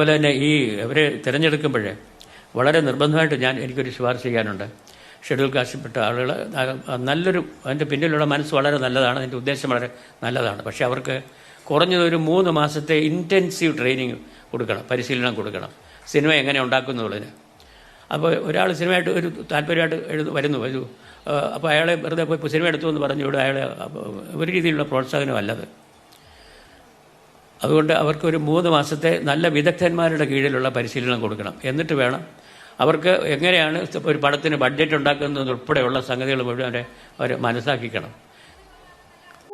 അതുപോലെ തന്നെ ഈ ഇവരെ തിരഞ്ഞെടുക്കുമ്പോഴേ വളരെ നിർബന്ധമായിട്ട് ഞാൻ എനിക്കൊരു ശുപാർശ ചെയ്യാനുണ്ട്. ഷെഡ്യൂൾ കാസ്റ്റിൽപ്പെട്ട ആളുകൾ നല്ലൊരു അതിന്റെ പിന്നിലുള്ള മനസ്സ് വളരെ നല്ലതാണ്. അതിന്റെ ഉദ്ദേശം വളരെ നല്ലതാണ്. പക്ഷേ അവർക്ക് കുറഞ്ഞത് ഒരു മൂന്ന് മാസത്തെ ഇന്റൻസീവ് ട്രെയിനിങ് കൊടുക്കണം പരിശീലനം കൊടുക്കണം. സിനിമ എങ്ങനെ ഉണ്ടാക്കുന്നുള്ളതിന് അപ്പോൾ ഒരാൾ സിനിമയായിട്ട് ഒരു താല്പര്യമായിട്ട് എഴുതു വരുന്നു വരൂ അപ്പോൾ അയാളെ വെറുതെ പോയി സിനിമ എടുത്തു എന്ന് പറഞ്ഞു ഇവിടെ അയാളെ ഒരു രീതിയിലുള്ള പ്രോത്സാഹനമല്ലത് അതുകൊണ്ട് അവർക്ക് ഒരു മൂന്ന് മാസത്തെ നല്ല വിദഗ്ധന്മാരുടെ കീഴിലുള്ള പരിശീലനം കൊടുക്കണം. എന്നിട്ട് വേണം അവർക്ക് എങ്ങനെയാണ് ഒരു പടത്തിന് ബഡ്ജറ്റ് ഉണ്ടാക്കുന്നത് ഉൾപ്പെടെയുള്ള സംഗതികൾ മുഴുവൻ അവരെ അവർ മനസ്സാക്കിക്കണം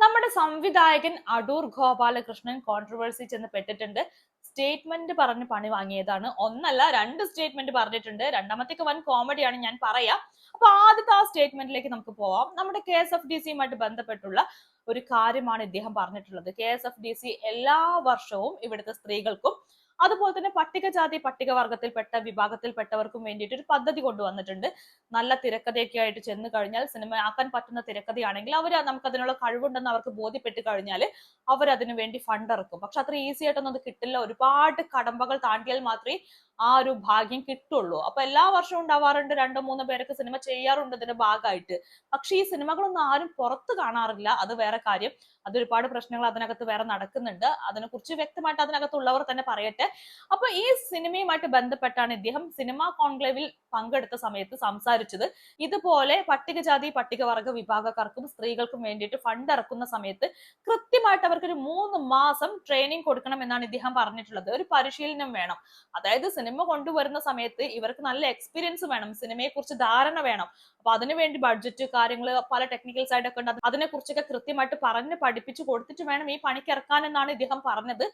നമ്മുടെ സംവിധായകൻ അടൂർ ഗോപാലകൃഷ്ണൻ കോൺട്രവേഴ്സി ചെന്ന് പെട്ടിട്ടുണ്ട്. സ്റ്റേറ്റ്മെന്റ് പറഞ്ഞ് പണി വാങ്ങിയതാണ്. ഒന്നല്ല രണ്ട് സ്റ്റേറ്റ്മെന്റ് പറഞ്ഞിട്ടുണ്ട്. രണ്ടാമത്തേക്ക് വൻ കോമഡിയാണ് ഞാൻ പറയാം. അപ്പൊ ആദ്യത്തെ ആ സ്റ്റേറ്റ്മെന്റിലേക്ക് നമുക്ക് പോവാം. നമ്മുടെ കെ എസ് എഫ് ഡി സിയുമായിട്ട് ബന്ധപ്പെട്ടുള്ള ഒരു കാര്യമാണ് ഇദ്ദേഹം പറഞ്ഞിട്ടുള്ളത്. K S F D C എല്ലാ വർഷവും ഇവിടുത്തെ സ്ത്രീകൾക്കും അതുപോലെ തന്നെ പട്ടികജാതി പട്ടികവർഗത്തിൽപ്പെട്ട വിഭാഗത്തിൽപ്പെട്ടവർക്കും വേണ്ടിയിട്ട് ഒരു പദ്ധതി കൊണ്ടുവന്നിട്ടുണ്ട്. നല്ല തിരക്കഥയൊക്കെ ആയിട്ട് ചെന്ന് കഴിഞ്ഞാൽ സിനിമ ആക്കാൻ പറ്റുന്ന തിരക്കഥയാണെങ്കിൽ അവർ നമുക്ക് അതിനുള്ള കഴിവുണ്ടെന്ന് അവർക്ക് ബോധ്യപ്പെട്ട് കഴിഞ്ഞാൽ അവർ അതിനു വേണ്ടി ഫണ്ട് ഇറക്കും. പക്ഷെ അത്ര ഈസി ആയിട്ടൊന്നും അത് കിട്ടില്ല. ഒരുപാട് കടമ്പകൾ താണ്ടിയാൽ മാത്രമേ ആ ഒരു ഭാഗ്യം കിട്ടുള്ളൂ. അപ്പൊ എല്ലാ വർഷവും ഉണ്ടാവാറുണ്ട് രണ്ടോ മൂന്നോ പേരൊക്കെ സിനിമ ചെയ്യാറുണ്ട് ഇതിന്റെ ഭാഗമായിട്ട്. പക്ഷെ ഈ സിനിമകളൊന്നും ആരും പുറത്ത് കാണാറില്ല. അത് വേറെ കാര്യം. അതൊരുപാട് പ്രശ്നങ്ങൾ അതിനകത്ത് വേറെ നടക്കുന്നുണ്ട്. അതിനെക്കുറിച്ച് വ്യക്തമായിട്ട് അതിനകത്തുള്ളവർ തന്നെ പറയട്ടെ. അപ്പൊ ഈ സിനിമയുമായിട്ട് ബന്ധപ്പെട്ടാണ് ഇദ്ദേഹം സിനിമാ കോൺക്ലേവിൽ പങ്കെടുത്ത സമയത്ത് സംസാരിച്ചത്. ഇതുപോലെ പട്ടികജാതി പട്ടികവർഗ വിഭാഗക്കാർക്കും സ്ത്രീകൾക്കും വേണ്ടിയിട്ട് ഫണ്ട് ഇറക്കുന്ന സമയത്ത് കൃത്യമായിട്ട് അവർക്ക് ഒരു മൂന്ന് മാസം ട്രെയിനിങ് കൊടുക്കണം എന്നാണ് ഇദ്ദേഹം പറഞ്ഞിട്ടുള്ളത്. ഒരു പരിശീലനം വേണം. അതായത് സിനിമ കൊണ്ടുവരുന്ന സമയത്ത് ഇവർക്ക് നല്ല എക്സ്പീരിയൻസ് വേണം സിനിമയെ കുറിച്ച് ധാരണ വേണം. അപ്പൊ അതിനുവേണ്ടി ബഡ്ജറ്റ് കാര്യങ്ങൾ പല ടെക്നിക്കൽ ആയിട്ടൊക്കെ ഉണ്ട്. അതിനെ കുറിച്ചൊക്കെ കൃത്യമായിട്ട് പറഞ്ഞ് പഠിപ്പിച്ചു കൊടുത്തിട്ട് വേണം ഈ പണിക്ക് ഇറക്കാൻ എന്നാണ് ഇദ്ദേഹം പറഞ്ഞത്.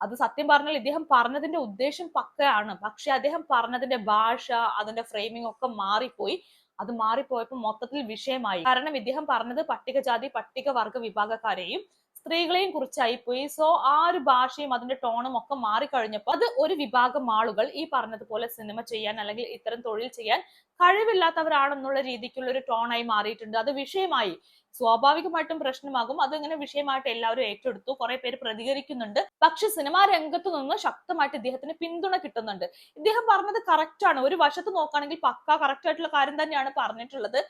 അത് സത്യം പറഞ്ഞാൽ ഇദ്ദേഹം പറഞ്ഞതിന്റെ ഉദ്ദേശം പക്കയാണ്. പക്ഷെ അദ്ദേഹം പറഞ്ഞതിന്റെ ഭാഷ അതിന്റെ ഫ്രെയിമിംഗ് ഒക്കെ മാറിപ്പോയി. അത് മാറിപ്പോയപ്പോൾ മൊത്തത്തിൽ വിഷയമായി. കാരണം ഇദ്ദേഹം പറഞ്ഞത് പട്ടികജാതി പട്ടികവർഗ വിഭാഗക്കാരെയും സ്ത്രീകളെയും കുറിച്ചായി പോയി സോ ആ ഒരു ഭാഷയും അതിന്റെ ടോണും ഒക്കെ മാറിക്കഴിഞ്ഞപ്പോൾ അത് ഒരു വിഭാഗം ആളുകൾ ഈ പറഞ്ഞതുപോലെ സിനിമ ചെയ്യാൻ അല്ലെങ്കിൽ ഇത്തരം തൊഴിൽ ചെയ്യാൻ കഴിവില്ലാത്തവരാണെന്നുള്ള രീതിക്കുള്ള ഒരു ടോണായി മാറിയിട്ടുണ്ട്. അത് വിഷയമായി സ്വാഭാവികമായിട്ടും പ്രശ്നമാകും. അതിങ്ങനെ വിഷയമായിട്ട് എല്ലാവരും ഏറ്റെടുത്തു. കുറെ പേര് പ്രതികരിക്കുന്നുണ്ട്. പക്ഷെ സിനിമാ രംഗത്തു നിന്ന് ശക്തമായിട്ട് ഇദ്ദേഹത്തിന് പിന്തുണ കിട്ടുന്നുണ്ട്. ഇദ്ദേഹം പറഞ്ഞത് കറക്റ്റ് ആണ്. ഒരു വശത്ത് നോക്കുകയാണെങ്കിൽ പക്ക കറക്റ്റ് ആയിട്ടുള്ള കാര്യം തന്നെയാണ് പറഞ്ഞിട്ടുള്ളത്.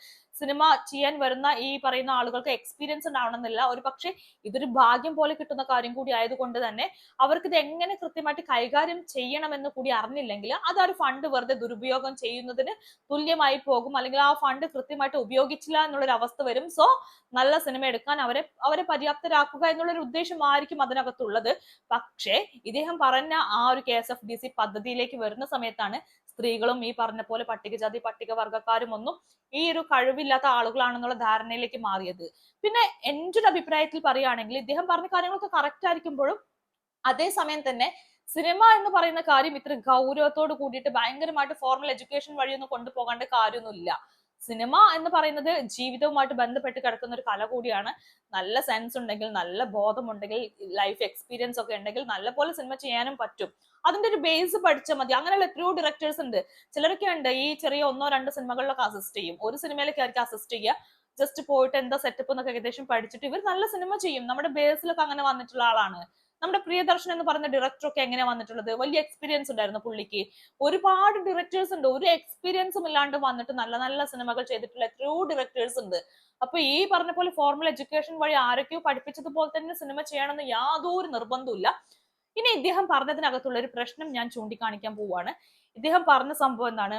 സിനിമ ചെയ്യാൻ വരുന്ന ഈ പറയുന്ന ആളുകൾക്ക് എക്സ്പീരിയൻസ് ഉണ്ടാവണമെന്നില്ല. ഒരു പക്ഷേ ഇതൊരു ഭാഗ്യം പോലെ കിട്ടുന്ന കാര്യം കൂടി ആയതുകൊണ്ട് തന്നെ അവർക്ക് ഇത് എങ്ങനെ കൃത്യമായിട്ട് കൈകാര്യം ചെയ്യണമെന്ന് കൂടി അറിഞ്ഞില്ലെങ്കിൽ അത് ആ ഒരു ഫണ്ട് വെറുതെ ദുരുപയോഗം ചെയ്യുന്നതിന് തുല്യമായി പോകും. അല്ലെങ്കിൽ ആ ഫണ്ട് കൃത്യമായിട്ട് ഉപയോഗിച്ചില്ല എന്നുള്ളൊരു അവസ്ഥ വരും. സോ നല്ല സിനിമ എടുക്കാൻ അവരെ അവരെ പര്യാപ്തരാക്കുക എന്നുള്ളൊരു ഉദ്ദേശമായിരിക്കും അതിനകത്തുള്ളത്. പക്ഷേ ഇദ്ദേഹം പറഞ്ഞ ആ ഒരു K S F D C പദ്ധതിയിലേക്ക് വരുന്ന സമയത്താണ് സ്ത്രീകളും ഈ പറഞ്ഞ പോലെ പട്ടികജാതി പട്ടികവർഗക്കാരും ഒന്നും ഈ ഒരു കഴിവില്ലാത്ത ആളുകളാണെന്നുള്ള ധാരണയിലേക്ക് മാറിയത്. പിന്നെ എന്റെ ഒരു അഭിപ്രായത്തിൽ പറയുകയാണെങ്കിൽ ഇദ്ദേഹം പറഞ്ഞ കാര്യങ്ങളൊക്കെ കറക്റ്റ് ആയിരിക്കുമ്പോഴും അതേസമയം തന്നെ സിനിമ എന്ന് പറയുന്ന കാര്യം ഇത്ര ഗൗരവത്തോട് കൂടിയിട്ട് ഭയങ്കരമായിട്ട് ഫോർമൽ എഡ്യൂക്കേഷൻ വഴിയൊന്നും കൊണ്ടുപോകേണ്ട കാര്യമൊന്നുമില്ല. സിനിമ എന്ന് പറയുന്നത് ജീവിതവുമായിട്ട് ബന്ധപ്പെട്ട് കിടക്കുന്ന ഒരു കല കൂടിയാണ്. നല്ല സെൻസ് ഉണ്ടെങ്കിൽ നല്ല ബോധമുണ്ടെങ്കിൽ ലൈഫ് എക്സ്പീരിയൻസ് ഒക്കെ ഉണ്ടെങ്കിൽ നല്ല പോലെ സിനിമ ചെയ്യാനും പറ്റും. അതിന്റെ ഒരു ബേസ് പഠിച്ചാൽ മതി. അങ്ങനെയുള്ള എത്രയോ ഡയറക്ടേഴ്സ് ഉണ്ട്. ചിലരൊക്കെ ഉണ്ട് ഈ ചെറിയ ഒന്നോ രണ്ടോ സിനിമകളിലൊക്കെ അസിസ്റ്റ് ചെയ്യും. ഒരു സിനിമയിലൊക്കെ ആയിരിക്കും അസിസ്റ്റ് ചെയ്യുക. ജസ്റ്റ് പോയിട്ട് എന്താ സെറ്റപ്പ് എന്നൊക്കെ ഏകദേശം പഠിച്ചിട്ട് ഇവർ നല്ല സിനിമ ചെയ്യും. നമ്മുടെ ബേസിലൊക്കെ അങ്ങനെ വന്നിട്ടുള്ള ആളാണ്. നമ്മുടെ പ്രിയദർശൻ എന്ന് പറഞ്ഞ ഡയറക്ടർ ഒക്കെ എങ്ങനെ വന്നിട്ടുള്ളത്? വലിയ എക്സ്പീരിയൻസ് ഉണ്ടായിരുന്നു പുള്ളിക്ക്. ഒരുപാട് ഡയറക്ടേഴ്സ് ഉണ്ട്. ഒരു എക്സ്പീരിയൻസും ഇല്ലാണ്ട് വന്നിട്ട് നല്ല നല്ല സിനിമകൾ ചെയ്തിട്ടുള്ള എത്രയോ ഡയറക്ടേഴ്സ് ഉണ്ട്. അപ്പൊ ഈ പറഞ്ഞ പോലെ ഫോർമൽ എഡ്യൂക്കേഷൻ വഴി ആരൊക്കെയോ പഠിപ്പിച്ചതുപോലെ തന്നെ സിനിമ ചെയ്യണമെന്ന് യാതൊരു നിർബന്ധമില്ല ഇനി ഇദ്ദേഹം പറഞ്ഞതിനകത്തുള്ള ഒരു പ്രശ്നം ഞാൻ ചൂണ്ടിക്കാണിക്കാൻ പോവാണ് ഇദ്ദേഹം പറഞ്ഞ സംഭവം എന്താണ്?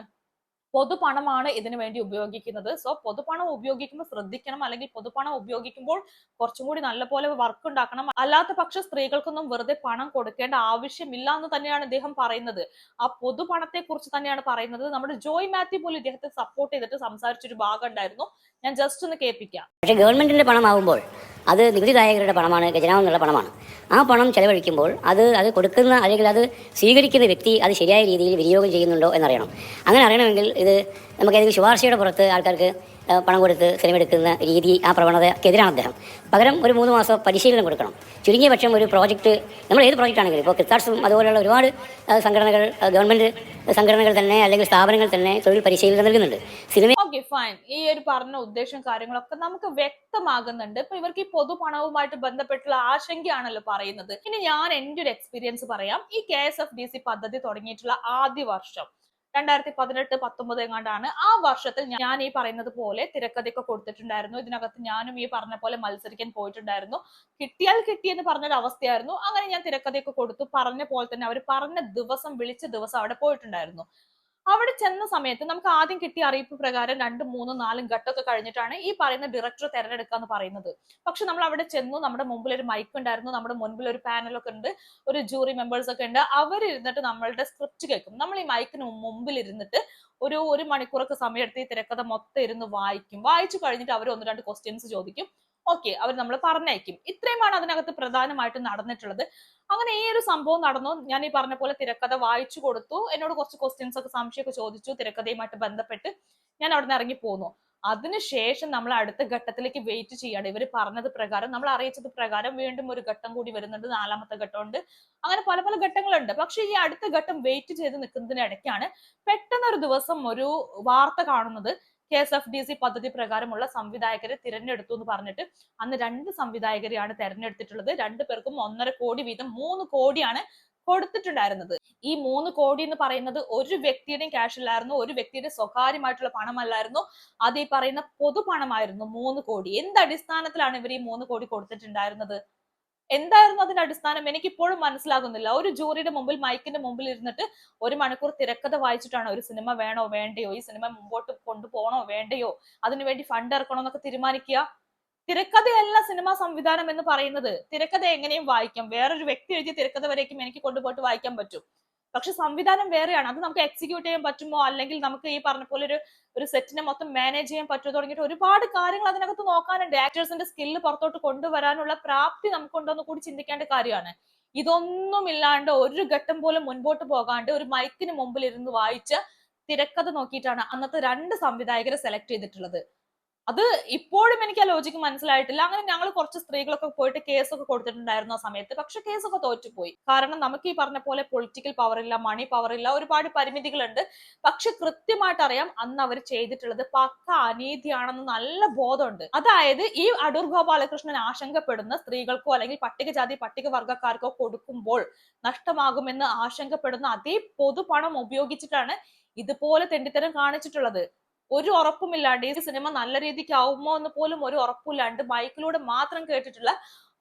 പൊതുപണമാണ് ഇതിനു വേണ്ടി ഉപയോഗിക്കുന്നത്. സോ പൊതുപണം ഉപയോഗിക്കുമ്പോൾ ശ്രദ്ധിക്കണം. അല്ലെങ്കിൽ പൊതുപണം ഉപയോഗിക്കുമ്പോൾ കുറച്ചും കൂടി നല്ലപോലെ വർക്ക് ഉണ്ടാക്കണം. അല്ലാത്ത പക്ഷം സ്ത്രീകൾക്കൊന്നും വെറുതെ പണം കൊടുക്കേണ്ട ആവശ്യമില്ല എന്ന് തന്നെയാണ് ഇദ്ദേഹം പറയുന്നത്. ആ പൊതുപണത്തെ കുറിച്ച് തന്നെയാണ് പറയുന്നത്. നമ്മുടെ ജോയ് മാത്യു പോലും ഇദ്ദേഹത്തെ സപ്പോർട്ട് ചെയ്തിട്ട് സംസാരിച്ചൊരു ഭാഗം ഉണ്ടായിരുന്നു. ഞാൻ ജസ്റ്റ് ഒന്ന് കേൾപ്പിക്കാം. പക്ഷേ ഗവൺമെന്റിന്റെ പണമാകുമ്പോൾ അത് നികുതിദായകരുടെ പണമാണ് ഗജനാവുന്നുള്ള പണമാണ്. ആ പണം ചെലവഴിക്കുമ്പോൾ അത് അത് കൊടുക്കുന്ന അല്ലെങ്കിൽ അത് സ്വീകരിക്കുന്ന വ്യക്തി അത് ശരിയായ രീതിയിൽ വിനിയോഗം ചെയ്യുന്നുണ്ടോ എന്നറിയണം. അങ്ങനെ അറിയണമെങ്കിൽ ഇത് നമുക്ക് ഏതെങ്കിലും ശുപാർശയുടെ പുറത്ത് ആൾക്കാർക്ക് പണം കൊടുത്ത് സിനിമ എടുക്കുന്ന രീതി ആ പ്രവണതക്കെതിരാണ് അദ്ദേഹം. പകരം ഒരു മൂന്ന് മാസം പരിശീലനം കൊടുക്കണം. ചുരുങ്ങിയ പക്ഷം ഒരു പ്രോജക്റ്റ് നമ്മൾ ഏത് പ്രോജക്റ്റ് ആണെങ്കിലും ഇപ്പോൾ ക്രിത്താർട്സും അതുപോലെയുള്ള ഒരുപാട് സംഘടനകൾ ഗവൺമെന്റ് സംഘടനകൾ തന്നെ അല്ലെങ്കിൽ സ്ഥാപനങ്ങൾ തന്നെ തൊഴിൽ പരിശീലനം നൽകുന്നുണ്ട്. സിനിമ ഓക്കെ ഫൈൻ ഈ ഒരു പറഞ്ഞ ഉദ്ദേശം കാര്യങ്ങളൊക്കെ നമുക്ക് വ്യക്തമാകുന്നുണ്ട്. ഇപ്പൊ ഇവർക്ക് ഈ പൊതുപണവുമായിട്ട് ബന്ധപ്പെട്ടുള്ള ആശങ്കയാണല്ലോ പറയുന്നത്. ഇനി ഞാൻ എന്റെ ഒരു എക്സ്പീരിയൻസ് പറയാം. ഈ K S F D C പദ്ധതി തുടങ്ങിയിട്ടുള്ള ആദ്യ വർഷം രണ്ടായിരത്തി പതിനെട്ട് പത്തൊമ്പത് എങ്ങാണ്ടാണ് ആ വർഷത്തിൽ ഞാൻ ഈ പറയുന്നത് പോലെ തിരക്കഥയൊക്കെ കൊടുത്തിട്ടുണ്ടായിരുന്നു. ഇതിനകത്ത് ഞാനും ഈ പറഞ്ഞ പോലെ മത്സരിക്കാൻ പോയിട്ടുണ്ടായിരുന്നു. കിട്ടിയാൽ കിട്ടിയെന്ന് പറഞ്ഞൊരു അവസ്ഥയായിരുന്നു. അങ്ങനെ ഞാൻ തിരക്കഥയൊക്കെ കൊടുത്തു. പറഞ്ഞ പോലെ തന്നെ അവർ പറഞ്ഞ ദിവസം വിളിച്ച ദിവസം അവിടെ പോയിട്ടുണ്ടായിരുന്നു. അവിടെ ചെന്ന സമയത്ത് നമുക്ക് ആദ്യം കിട്ടിയ അറിയിപ്പ് പ്രകാരം രണ്ടും മൂന്നും നാലും ഘട്ടമൊക്കെ കഴിഞ്ഞിട്ടാണ് ഈ പറയുന്ന ഡയറക്ടർ തെരഞ്ഞെടുക്കുക എന്ന് പറയുന്നത്. പക്ഷെ നമ്മൾ അവിടെ ചെന്നു നമ്മുടെ മുമ്പിൽ ഒരു മൈക്ക് ഉണ്ടായിരുന്നു നമ്മുടെ മുൻപിൽ ഒരു പാനലൊക്കെ ഉണ്ട് ഒരു ജൂറി മെമ്പേഴ്സ് ഒക്കെ ഉണ്ട്. അവരിരുന്നിട്ട് നമ്മളുടെ സ്ക്രിപ്റ്റ് കേൾക്കും. നമ്മൾ ഈ മൈക്കിന് മുമ്പിൽ ഇരുന്നിട്ട് ഒരു ഒരു മണിക്കൂറൊക്കെ സമയമെടുത്ത് ഈ തിരക്കഥ മൊത്തം ഇരുന്ന് വായിക്കും. വായിച്ചു കഴിഞ്ഞിട്ട് അവർ ഒന്ന് രണ്ട് ക്വസ്റ്റ്യൻസ് ചോദിക്കും. ഓക്കെ അവർ നമ്മൾ പറഞ്ഞയക്കും. ഇത്രയുമാണ് അതിനകത്ത് പ്രധാനമായിട്ട് നടന്നിട്ടുള്ളത്. അങ്ങനെ ഈ ഒരു സംഭവം നടന്നു. ഞാൻ ഈ പറഞ്ഞ പോലെ തിരക്കഥ വായിച്ചു കൊടുത്തു. എന്നോട് കുറച്ച് ക്വസ്റ്റ്യൻസ് ഒക്കെ സംശയമൊക്കെ ചോദിച്ചു. തിരക്കഥയുമായിട്ട് ബന്ധപ്പെട്ട് ഞാൻ അവിടെ നിന്ന് ഇറങ്ങി പോന്നു. അതിനുശേഷം നമ്മൾ അടുത്ത ഘട്ടത്തിലേക്ക് വെയിറ്റ് ചെയ്യാണ്. ഇവർ പറഞ്ഞത് പ്രകാരം നമ്മൾ അറിയിച്ചത് പ്രകാരം വീണ്ടും ഒരു ഘട്ടം കൂടി വരുന്നുണ്ട്. നാലാമത്തെ ഘട്ടമുണ്ട്. അങ്ങനെ പല പല ഘട്ടങ്ങളുണ്ട്. പക്ഷെ ഈ അടുത്ത ഘട്ടം വെയിറ്റ് ചെയ്ത് നിൽക്കുന്നതിനിടയ്ക്കാണ് പെട്ടെന്ന് ഒരു ദിവസം ഒരു വാർത്ത കാണുന്നത്. K S F D C പദ്ധതി പ്രകാരമുള്ള സംവിധായകരെ തിരഞ്ഞെടുത്തു എന്ന് പറഞ്ഞിട്ട് അന്ന് രണ്ട് സംവിധായകരെയാണ് തിരഞ്ഞെടുത്തിട്ടുള്ളത്. രണ്ടു പേർക്കും ഒന്നര കോടി വീതം മൂന്ന് കോടിയാണ് കൊടുത്തിട്ടുണ്ടായിരുന്നത്. ഈ മൂന്ന് കോടി എന്ന് പറയുന്നത് ഒരു വ്യക്തിയുടെയും ക്യാഷ് അല്ലായിരുന്നു ഒരു വ്യക്തിയുടെ സ്വകാര്യമായിട്ടുള്ള പണമല്ലായിരുന്നു. അത് ഈ പറയുന്ന പൊതുപണമായിരുന്നു മൂന്ന് കോടി. എന്ത് അടിസ്ഥാനത്തിലാണ് ഇവർ ഈ മൂന്ന് കോടി കൊടുത്തിട്ടുണ്ടായിരുന്നത്? എന്തായിരുന്നു അതിന്റെ അടിസ്ഥാനം? എനിക്ക് ഇപ്പോഴും മനസ്സിലാകുന്നില്ല. ഒരു ജൂറിയുടെ മുമ്പിൽ മൈക്കിന്റെ മുമ്പിൽ ഇരുന്നിട്ട് ഒരു മണിക്കൂർ തിരക്കഥ വായിച്ചിട്ടാണ് ഒരു സിനിമ വേണോ വേണ്ടയോ? ഈ സിനിമ മുമ്പോട്ട് കൊണ്ടുപോകണോ വേണ്ടയോ? അതിനുവേണ്ടി ഫണ്ട് ഇറക്കണോ എന്നൊക്കെ തീരുമാനിക്കുക. തിരക്കഥയല്ല സിനിമാ സംവിധാനം എന്ന് പറയുന്നത്. തിരക്കഥ എങ്ങനെയും വായിക്കാം. വേറൊരു വ്യക്തി എഴുതിയ തിരക്കഥ വരേക്കും എനിക്ക് കൊണ്ടുപോയിട്ട് വായിക്കാൻ പറ്റും. പക്ഷെ സംവിധാനം വേറെയാണ്. അത് നമുക്ക് എക്സിക്യൂട്ട് ചെയ്യാൻ പറ്റുമോ? അല്ലെങ്കിൽ നമുക്ക് ഈ പറഞ്ഞ പോലെ ഒരു ഒരു സെറ്റിനെ മൊത്തം മാനേജ് ചെയ്യാൻ പറ്റുമോ തുടങ്ങിയിട്ട് ഒരുപാട് കാര്യങ്ങൾ അതിനകത്ത് നോക്കാനുണ്ട്. ആക്ടേഴ്സിന്റെ സ്കില്ല് പുറത്തോട്ട് കൊണ്ടുവരാനുള്ള പ്രാപ്തി നമുക്കുണ്ടോ എന്ന് കൂടി ചിന്തിക്കേണ്ട കാര്യമാണ്. ഇതൊന്നും ഇല്ലാണ്ട് ഒരു ഘട്ടം പോലും മുൻപോട്ട് പോകാണ്ട് ഒരു മൈക്കിന് മുമ്പിൽ ഇരുന്ന് വായിച്ച് തിരക്കഥ നോക്കിയിട്ടാണ് അന്നത്തെ രണ്ട് സംവിധായകരെ സെലക്ട് ചെയ്തിട്ടുള്ളത്. അത് ഇപ്പോഴും എനിക്ക് ആ ലോജിക്ക് മനസ്സിലായിട്ടില്ല. അങ്ങനെ ഞങ്ങൾ കുറച്ച് സ്ത്രീകളൊക്കെ പോയിട്ട് കേസൊക്കെ കൊടുത്തിട്ടുണ്ടായിരുന്നു ആ സമയത്ത്. പക്ഷെ കേസൊക്കെ തോറ്റുപോയി. കാരണം നമുക്ക് ഈ പറഞ്ഞ പോലെ പൊളിറ്റിക്കൽ പവർ ഇല്ല മണി പവർ ഇല്ല ഒരുപാട് പരിമിതികളുണ്ട്. പക്ഷെ കൃത്യമായിട്ട് അറിയാം അന്ന് അവർ ചെയ്തിട്ടുള്ളത് പക്ക അനീതിയാണെന്ന് നല്ല ബോധമുണ്ട്. അതായത് ഈ അടൂർ ഗോപാലകൃഷ്ണൻ ആശങ്കപ്പെടുന്ന സ്ത്രീകൾക്കോ അല്ലെങ്കിൽ പട്ടികജാതി പട്ടികവർഗക്കാർക്കോ കൊടുക്കുമ്പോൾ നഷ്ടമാകുമെന്ന് ആശങ്കപ്പെടുന്ന അതേ പൊതുപണം ഉപയോഗിച്ചിട്ടാണ് ഇതുപോലെ തെണ്ടിത്തരം കാണിച്ചിട്ടുള്ളത്. ഒരു ഉറപ്പുമില്ലാണ്ട് ഈ സിനിമ നല്ല രീതിക്ക് ആവുമോ എന്ന് പോലും ഒരു ഉറപ്പില്ലാണ്ട് മൈക്കിലൂടെ മാത്രം കേട്ടിട്ടുള്ള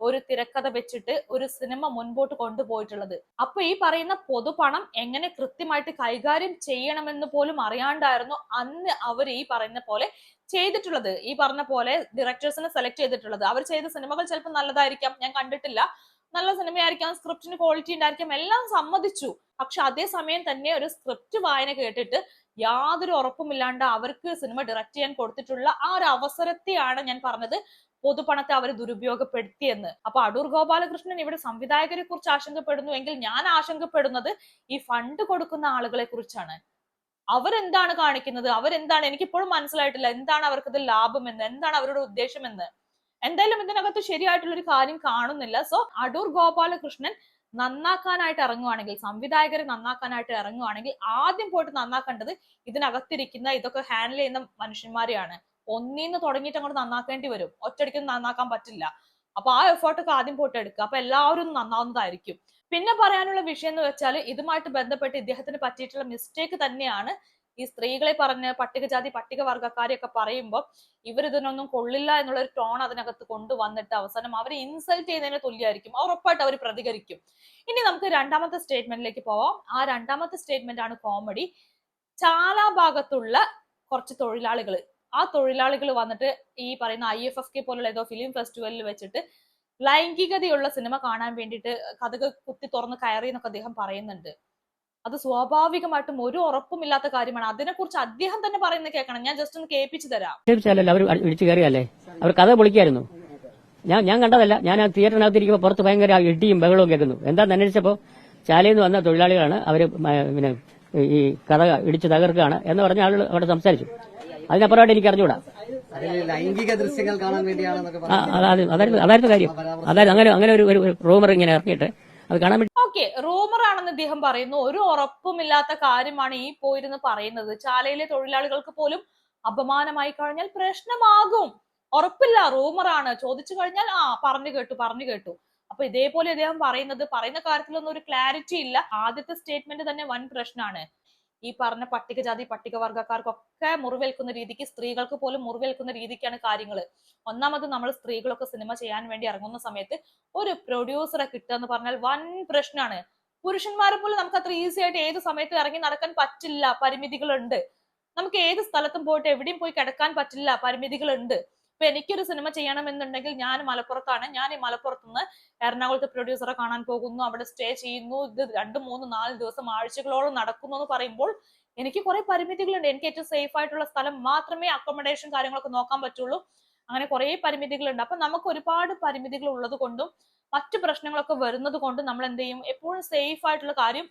ഒരു തിരക്കഥ വെച്ചിട്ട് ഒരു സിനിമ മുൻപോട്ട് കൊണ്ടുപോയിട്ടുള്ളത്. അപ്പൊ ഈ പറയുന്ന പൊതുപണം എങ്ങനെ കൃത്യമായിട്ട് കൈകാര്യം ചെയ്യണമെന്ന് പോലും അറിയാണ്ടായിരുന്നു അന്ന് അവർ ഈ പറയുന്ന പോലെ ചെയ്തിട്ടുള്ളത്. ഈ പറഞ്ഞ പോലെ ഡയറക്ടേഴ്സിനെ സെലക്ട് ചെയ്തിട്ടുള്ളത്. അവർ ചെയ്ത സിനിമകൾ ചിലപ്പോൾ നല്ലതായിരിക്കാം ഞാൻ കണ്ടിട്ടില്ല. നല്ല സിനിമയായിരിക്കാം സ്ക്രിപ്റ്റിന് ക്വാളിറ്റി ഉണ്ടായിരിക്കാം എല്ലാം സമ്മതിച്ചു. പക്ഷെ അതേ സമയം തന്നെ ഒരു സ്ക്രിപ്റ്റ് വായന കേട്ടിട്ട് യാതൊരു ഉറപ്പുമില്ലാണ്ട് അവർക്ക് സിനിമ ഡയറക്റ്റ് ചെയ്യാൻ കൊടുത്തിട്ടുള്ള ആ ഒരു അവസരത്തെയാണ് ഞാൻ പറഞ്ഞത് പൊതുപണത്തെ അവർ ദുരുപയോഗപ്പെടുത്തിയെന്ന്. അപ്പൊ അടൂർ ഗോപാലകൃഷ്ണൻ ഇവിടെ സംവിധായകരെ കുറിച്ച് ആശങ്കപ്പെടുന്നു എങ്കിൽ ഞാൻ ആശങ്കപ്പെടുന്നത് ഈ ഫണ്ട് കൊടുക്കുന്ന ആളുകളെ കുറിച്ചാണ്. അവരെന്താണ് കാണിക്കുന്നത്? അവരെന്താണ്? എനിക്കിപ്പോഴും മനസ്സിലായിട്ടില്ല. എന്താണ് അവർക്കത് ലാഭം ലാഭമെന്ന്? എന്താണ് അവരുടെ ഉദ്ദേശമെന്ന്? എന്തായാലും ഇതിനകത്ത് ശരിയായിട്ടുള്ള ഒരു കാര്യം കാണുന്നില്ല. സോ അടൂർ ഗോപാലകൃഷ്ണൻ നന്നാക്കാനായിട്ട് ഇറങ്ങുവാണെങ്കിൽ സംവിധായകരെ നന്നാക്കാനായിട്ട് ഇറങ്ങുവാണെങ്കിൽ ആദ്യം പോയിട്ട് നന്നാക്കേണ്ടത് ഇതിനകത്തിരിക്കുന്ന ഇതൊക്കെ ഹാൻഡിൽ ചെയ്യുന്ന മനുഷ്യന്മാരെയാണ്. ഒന്നിന്ന് തുടങ്ങിയിട്ട് അങ്ങോട്ട് നന്നാക്കേണ്ടി വരും. ഒറ്റയടിക്ക് നന്നാക്കാൻ പറ്റില്ല. അപ്പൊ ആ എഫേർട്ടൊക്കെ ആദ്യം പോയിട്ട് എടുക്കുക. അപ്പൊ എല്ലാവരും നന്നാവുന്നതായിരിക്കും. പിന്നെ പറയാനുള്ള വിഷയം എന്ന് വെച്ചാൽ ഇതുമായിട്ട് ബന്ധപ്പെട്ട് ഇദ്ദേഹത്തിന് പറ്റിയിട്ടുള്ള മിസ്റ്റേക്ക് തന്നെയാണ് ഈ സ്ത്രീകളെ പറഞ്ഞ് പട്ടികജാതി പട്ടികവർഗക്കാരെയൊക്കെ പറയുമ്പോൾ ഇവർ ഇതിനൊന്നും കൊള്ളില്ല എന്നുള്ള ഒരു ടോൺ അതിനകത്ത് കൊണ്ടുവന്നിട്ട് അവസാനം അവരെ ഇൻസൾട്ട് ചെയ്യുന്നതിന് തുല്യമായിരിക്കും. ഉറപ്പായിട്ട് അവർ പ്രതികരിക്കും. ഇനി നമുക്ക് രണ്ടാമത്തെ സ്റ്റേറ്റ്മെന്റിലേക്ക് പോവാം. ആ രണ്ടാമത്തെ സ്റ്റേറ്റ്മെന്റ് ആണ് കോമഡി ചാലാ ഭാഗത്തുള്ള കുറച്ച് തൊഴിലാളികൾ ആ തൊഴിലാളികൾ വന്നിട്ട് ഈ പറയുന്ന ഐ എഫ് എഫ് കെ പോലുള്ള ഏതോ ഫിലിം ഫെസ്റ്റിവലിൽ വെച്ചിട്ട് ലൈംഗികതയുള്ള സിനിമ കാണാൻ വേണ്ടിയിട്ട് കഥകൾ കുത്തി തുറന്ന് കയറി എന്നൊക്കെ അദ്ദേഹം പറയുന്നുണ്ട്. അത് സ്വാഭാവികമായിട്ടും ഒരു ഉറപ്പുമില്ലാത്ത കാര്യമാണ്. അതിനെക്കുറിച്ച് അദ്ദേഹം തന്നെ പറയുന്നത് കേൾക്കണം. ഞാൻ ജസ്റ്റ് ഒന്ന് കേൾപ്പിച്ചു തരാം. അവർ ഇടിച്ചു കയറിയല്ലേ? അവർ കഥ പൊളിക്കായിരുന്നു. ഞാൻ ഞാൻ കണ്ടതല്ല. ഞാൻ ആ തിയേറ്ററിനകത്ത് ഇരിക്കുമ്പോൾ പുറത്ത് ഭയങ്കര ഇടിയും ബഹളവും കേൾക്കുന്നു. എന്താന്ന് അന്വേഷിച്ചപ്പോൾ ചാലയിൽ നിന്ന് വന്ന തൊഴിലാളികളാണ് അവർ പിന്നെ ഈ കഥ ഇടിച്ച് തകർക്കുകയാണ് എന്ന് പറഞ്ഞ ആളുകൾ അവിടെ സംസാരിച്ചു. അതിനപ്പുറമായിട്ട് എനിക്ക് അറിഞ്ഞുകൂടാ അതായത് ലൈംഗിക ദൃശ്യങ്ങൾ കാണാൻ വേണ്ടിയാണെന്നൊക്കെ അതായിരുന്നു കാര്യം. അതായത് അങ്ങനെ അങ്ങനെ ഒരു ഒരു റൂമർ ഇങ്ങനെ ഇറങ്ങിയിട്ട് അത് കാണാൻ ഓക്കെ റൂമർ ആണെന്ന് ഇദ്ദേഹം പറയുന്നു. ഒരു ഉറപ്പുമില്ലാത്ത കാര്യമാണ് ഈ പോയിരുന്ന് പറയുന്നത്. ചാലയിലെ തൊഴിലാളികൾക്ക് പോലും അപമാനമായി കഴിഞ്ഞാൽ പ്രശ്നമാകും. ഉറപ്പില്ല റൂമറാണ്. ചോദിച്ചു കഴിഞ്ഞാൽ ആ പറഞ്ഞു കേട്ടു പറഞ്ഞു കേട്ടു. അപ്പൊ ഇതേപോലെ അദ്ദേഹം പറയുന്നത് പറയുന്ന കാര്യത്തിലൊന്നും ഒരു ക്ലാരിറ്റി ഇല്ല. ആദ്യത്തെ സ്റ്റേറ്റ്മെന്റ് തന്നെ വൻ പ്രശ്നമാണ് ഈ പറഞ്ഞ പട്ടികജാതി പട്ടികവർഗക്കാർക്കൊക്കെ മുറിവേൽക്കുന്ന രീതിക്ക് സ്ത്രീകൾക്ക് പോലും മുറിവേൽക്കുന്ന രീതിക്കാണ് കാര്യങ്ങൾ ഒന്നാമത് നമ്മൾ സ്ത്രീകളൊക്കെ സിനിമ ചെയ്യാൻ വേണ്ടി ഇറങ്ങുന്ന സമയത്ത് ഒരു പ്രൊഡ്യൂസറെ കിട്ടുക എന്ന് പറഞ്ഞാൽ വൻ പ്രശ്നമാണ് പുരുഷന്മാരെ പോലും നമുക്ക് അത്ര ഈസി ആയിട്ട് ഏത് സമയത്ത് ഇറങ്ങി നടക്കാൻ പറ്റില്ല. പരിമിതികളുണ്ട്. നമുക്ക് ഏത് സ്ഥലത്തും പോയിട്ട് എവിടെയും പോയി കിടക്കാൻ പറ്റില്ല. പരിമിതികളുണ്ട്. ഇപ്പൊ എനിക്കൊരു സിനിമ ചെയ്യണമെന്നുണ്ടെങ്കിൽ ഞാൻ മലപ്പുറത്താണ്. ഞാൻ ഈ മലപ്പുറത്ത് നിന്ന് എറണാകുളത്തെ പ്രൊഡ്യൂസറെ കാണാൻ പോകുന്നു. അവിടെ സ്റ്റേ ചെയ്യുന്നു. ഇത് രണ്ട് മൂന്ന് നാല് ദിവസം ആഴ്ചകളോളം നടക്കുന്നു എന്ന് പറയുമ്പോൾ എനിക്ക് കുറെ പരിമിതികളുണ്ട്. എനിക്ക് ഏറ്റവും സേഫ് ആയിട്ടുള്ള സ്ഥലം മാത്രമേ അക്കോമഡേഷൻ കാര്യങ്ങളൊക്കെ നോക്കാൻ പറ്റുള്ളൂ. അങ്ങനെ കുറെ പരിമിതികളുണ്ട്. അപ്പൊ നമുക്ക് ഒരുപാട് പരിമിതികൾ ഉള്ളത് കൊണ്ടും മറ്റു പ്രശ്നങ്ങളൊക്കെ വരുന്നത് കൊണ്ടും നമ്മൾ എന്ത് ചെയ്യും എപ്പോഴും സേഫ് ആയിട്ടുള്ള കാര്യം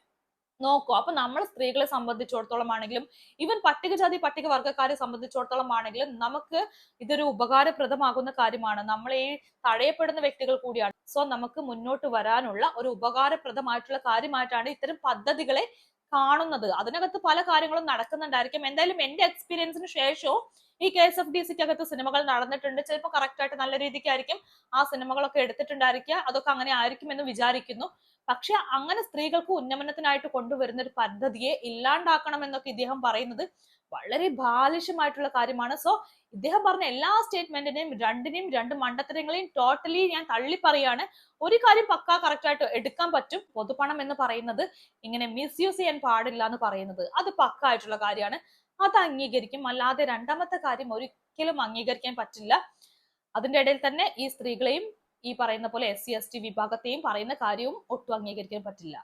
നോക്കും. അപ്പൊ നമ്മൾ സ്ത്രീകളെ സംബന്ധിച്ചിടത്തോളം ആണെങ്കിലും ഈവൻ പട്ടികജാതി പട്ടികവർഗക്കാരെ സംബന്ധിച്ചിടത്തോളം ആണെങ്കിലും നമുക്ക് ഇതൊരു ഉപകാരപ്രദമാകുന്ന കാര്യമാണ്. നമ്മൾ ഈ തഴയപ്പെടുന്ന വ്യക്തികൾ കൂടിയാണ്. സോ നമുക്ക് മുന്നോട്ട് വരാനുള്ള ഒരു ഉപകാരപ്രദമായിട്ടുള്ള കാര്യമായിട്ടാണ് ഇത്തരം പദ്ധതികളെ കാണുന്നത്. അതിനകത്ത് പല കാര്യങ്ങളും നടക്കുന്നുണ്ടായിരിക്കും. എന്തായാലും എന്റെ എക്സ്പീരിയൻസിന് ശേഷവും ഈ കെ എസ് എഫ് ഡി സിക്ക് അകത്ത് സിനിമകൾ നടന്നിട്ടുണ്ട്. ചിലപ്പോൾ കറക്റ്റ് ആയിട്ട് നല്ല രീതിക്കായിരിക്കും ആ സിനിമകളൊക്കെ എടുത്തിട്ടുണ്ടായിരിക്കുക. അതൊക്കെ അങ്ങനെ ആയിരിക്കും എന്ന് വിചാരിക്കുന്നു. പക്ഷെ അങ്ങനെ സ്ത്രീകൾക്ക് ഉന്നമനത്തിനായിട്ട് കൊണ്ടുവരുന്ന ഒരു പദ്ധതിയെ ഇല്ലാണ്ടാക്കണം എന്നൊക്കെ ഇദ്ദേഹം പറയുന്നത് വളരെ ബാലിഷ്യമായിട്ടുള്ള കാര്യമാണ്. സോ ഇദ്ദേഹം പറഞ്ഞ എല്ലാ സ്റ്റേറ്റ്മെന്റിനെയും രണ്ടിനെയും രണ്ട് മണ്ടത്തരങ്ങളെയും ടോട്ടലി ഞാൻ തള്ളി പറയാണ് ഒരു കാര്യം പക്കാ കറക്റ്റ് ആയിട്ട് എടുക്കാൻ പറ്റും. പൊതുപണം എന്ന് പറയുന്നത് ഇങ്ങനെ മിസ്യൂസ് ചെയ്യാൻ പാടില്ല എന്ന് പറയുന്നത്. അത് പക്ക ആയിട്ടുള്ള കാര്യമാണ്. അത് അംഗീകരിക്കും. അല്ലാതെ രണ്ടാമത്തെ കാര്യം ഒരിക്കലും അംഗീകരിക്കാൻ പറ്റില്ല. അതിന്റെ ഇടയിൽ തന്നെ ഈ സ്ത്രീകളെയും ഈ പറയുന്ന പോലെ എസ് സി എസ് ടി വിഭാഗത്തെയും പറയുന്ന കാര്യവും ഒട്ടും അംഗീകരിക്കാൻ പറ്റില്ല.